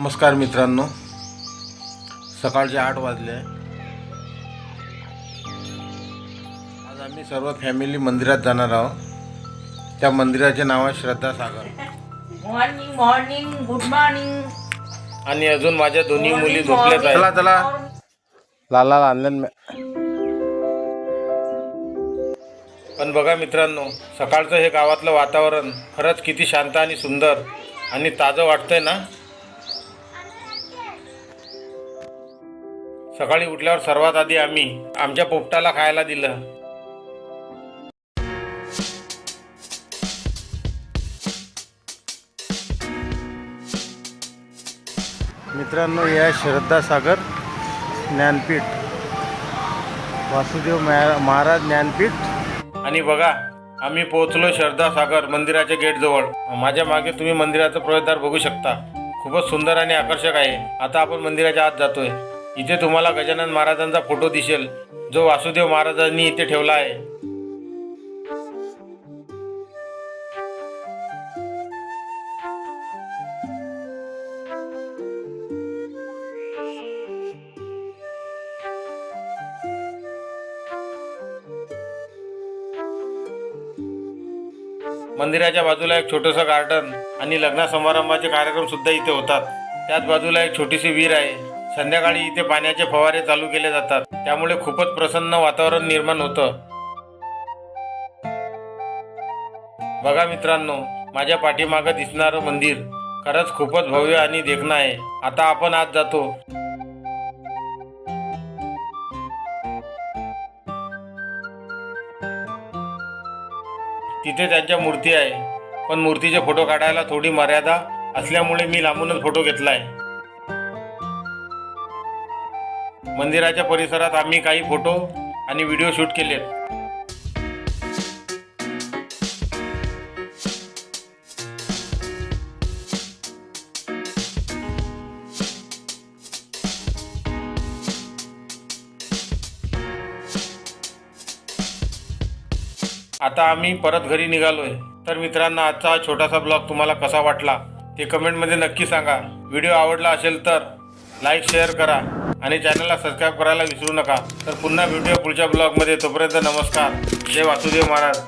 नमस्कार मित्रांनो. सकाळचे आठ वाजले. आहे आज आम्ही सर्व फॅमिली मंदिरात जाणार आहोत. त्या मंदिराचे नाव आहे Shraddha Sagar morning morning good morning आणि अजून माझ्या दोन्ही मुली झोपल्याच आहेत. चला चला. लाला आणलं पण बघा मित्रांनो सकाळचं हे गावातलं वातावरण खरंच किती शांत आणि सुंदर आणि ताजं वाटतंय ना? सकाळी उठल्यावर सर्वात आधी आम्ही आमच्या पोपटाला खायला दिलं. मित्रांनो हे आहे श्रद्धा सागर ज्ञानपीठ वासुदेव महाराज ज्ञानपीठ. आणि बघा आम्ही पोहोचलो श्रद्धा सागर मंदिराच्या गेट जवळ माझ्या मागे तुम्ही मंदिराचं प्रवेशद्वार बघू शकता. खूपच सुंदर आणि आकर्षक आहे. आता आपण मंदिराच्या आत जातोय. इथे तुम्हाला गजानन महाराजांचा फोटो दिसेल जो वासुदेव महाराजांनी इथे ठेवला आहे. मंदिराच्या बाजूला एक छोटंसं गार्डन आणि लग्न समारंभाचे कार्यक्रम सुद्धा इथे होतात. त्याच बाजूला एक छोटीशी विहीर आहे. संध्याकाळी इथे पाण्याचे फवारे चालू केले जातात. त्यामुळे खूपच प्रसन्न वातावरण निर्माण होतं. बघा मित्रांनो माझ्या पाठीमागं दिसणारं मंदिर खरंच खूपच भव्य आणि देखणं आहे. आता आपण आज जातो. तिथे त्यांच्या मूर्ती आहे. पण मूर्तीचे फोटो काढायला थोडी मर्यादा असल्यामुळे मी लांबूनच फोटो घेतला आहे मंदिराच्या परिसरात आम्ही काही फोटो आणि व्हिडिओ शूट केलेत आता आम्ही परत घरी निघालोय. तर मित्रांनो आजचा हा छोटासा ब्लॉग तुम्हाला कसा वाटला ते कमेंटमध्ये नक्की सांगा. व्हिडिओ आवडला असेल तर लाईक शेअर करा. आणि चॅनलला सबस्क्राईब करायला विसरू नका. तर पुन्हा व्हिडिओ पुढच्या ब्लॉगमध्ये तोपर्यंत नमस्कार. जय वासुदेव महाराज.